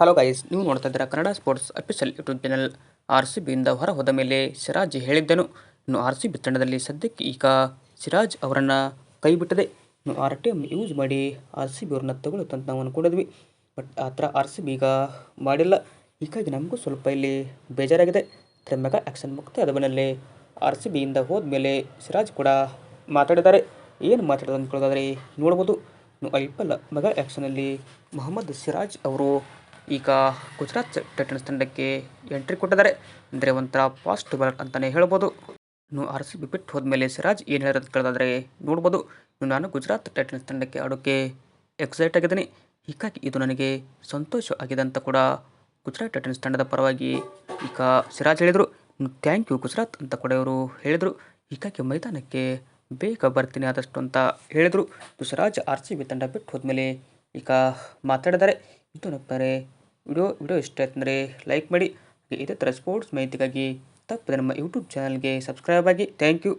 Hello guys ನೀವು ನೋಡ್ತಾ ಇದ್ದೀರಾ Kannada sports official YouTube channel R C ಬಿಯಿಂದ ಹೊರ ಹೋದ ಮೇಲೆ ಸಿರಾಜ್ ಹೇಳಿದ್ದನು. ಇನ್ನು ಆರ್ ಸಿ ಬಿ ತಂಡದಲ್ಲಿ ಸದ್ಯಕ್ಕೆ ಈಗ ಸಿರಾಜ್ ಅವರನ್ನು ಕೈ ಬಿಟ್ಟದೆ. ಇನ್ನು ಆರ್ ಟಿ ಎಂ ಯೂಸ್ ಮಾಡಿ ಆರ್ ಸಿ ಬಿ ಅವ್ರನ್ನ ತಗೊಳ್ಳುತ್ತಂತ ನಾವು ಅಂದ್ಕೊಂಡಿದ್ವಿ ಬಟ್ ಆ ಥರ ಆರ್ ಸಿ ಬಿ ಈಗ ಮಾಡಿಲ್ಲ. ಹೀಗಾಗಿ ನಮಗೂ ಸ್ವಲ್ಪ ಇಲ್ಲಿ ಬೇಜಾರಾಗಿದೆ. ಥರ ಮೆಗಾ ಆ್ಯಕ್ಷನ್ ಮುಕ್ತ ಅದವನಲ್ಲಿ ಆರ್ ಸಿ ಬಿಯಿಂದ ಹೋದ್ಮೇಲೆ ಸಿರಾಜ್ ಕೂಡ ಮಾತಾಡಿದ್ದಾರೆ. ಏನು ಮಾತಾಡೋದು ಅಂದ್ಕೊಳ್ಳೋದಾದರೆ ನೋಡ್ಬೋದು. ಇನ್ನು ಐ ಪಿ ಎಲ್ ಮೆಗಾ ಆ್ಯಕ್ಷನಲ್ಲಿ ಮೊಹಮ್ಮದ್ ಸಿರಾಜ್ ಅವರು ಈಗ ಗುಜರಾತ್ ಟೈಟನ್ಸ್ ತಂಡಕ್ಕೆ ಎಂಟ್ರಿ ಕೊಟ್ಟಿದ್ದಾರೆ. ಅಂದರೆ ಒಂಥರ ಫಾಸ್ಟ್ ಬಾಲರ್ ಅಂತಲೇ ಹೇಳ್ಬೋದು. ಇನ್ನು ಆರ್ ಸಿ ಬಿ ಬಿಟ್ಟು ಹೋದ್ಮೇಲೆ ಸಿರಾಜ್ ಏನು ಹೇಳೋದು ಅಂತ ಕೇಳೋದಾದ್ರೆ ನೋಡ್ಬೋದು. ಇನ್ನು ನಾನು ಗುಜರಾತ್ ಟೈಟನ್ಸ್ ತಂಡಕ್ಕೆ ಆಡೋಕ್ಕೆ ಎಕ್ಸೈಟ್ ಆಗಿದ್ದೀನಿ. ಹೀಗಾಗಿ ಇದು ನನಗೆ ಸಂತೋಷ ಆಗಿದೆ ಅಂತ ಕೂಡ ಗುಜರಾತ್ ಟೈಟನ್ಸ್ ತಂಡದ ಪರವಾಗಿ ಈಗ ಸಿರಾಜ್ ಹೇಳಿದರು. ಥ್ಯಾಂಕ್ ಯು ಗುಜರಾತ್ ಅಂತ ಕೂಡ ಇವರು ಹೇಳಿದರು. ಹೀಗಾಗಿ ಮೈದಾನಕ್ಕೆ ಬೇಗ ಬರ್ತೀನಿ ಆದಷ್ಟು ಅಂತ ಹೇಳಿದರು. ಸಿರಾಜ್ ಆರ್ ಸಿ ಬಿ ತಂಡ ಬಿಟ್ಟು ಹೋದ್ಮೇಲೆ ಈಗ ಮಾತಾಡಿದ್ದಾರೆ. ಇದು ನಪ್ಪಾರೆ ವಿಡಿಯೋ ವಿಡಿಯೋ ಇಷ್ಟ ಆಯ್ತು ಅಂದರೆ ಲೈಕ್ ಮಾಡಿ ಇದೇ ಥರ ಸ್ಪೋರ್ಟ್ಸ್ ಮಾಹಿತಿಗಾಗಿ ತಪ್ಪದೆ ನಮ್ಮ ಯೂಟ್ಯೂಬ್ ಚಾನಲ್ಗೆ ಸಬ್ಸ್ಕ್ರೈಬ್ ಆಗಿ. Thank you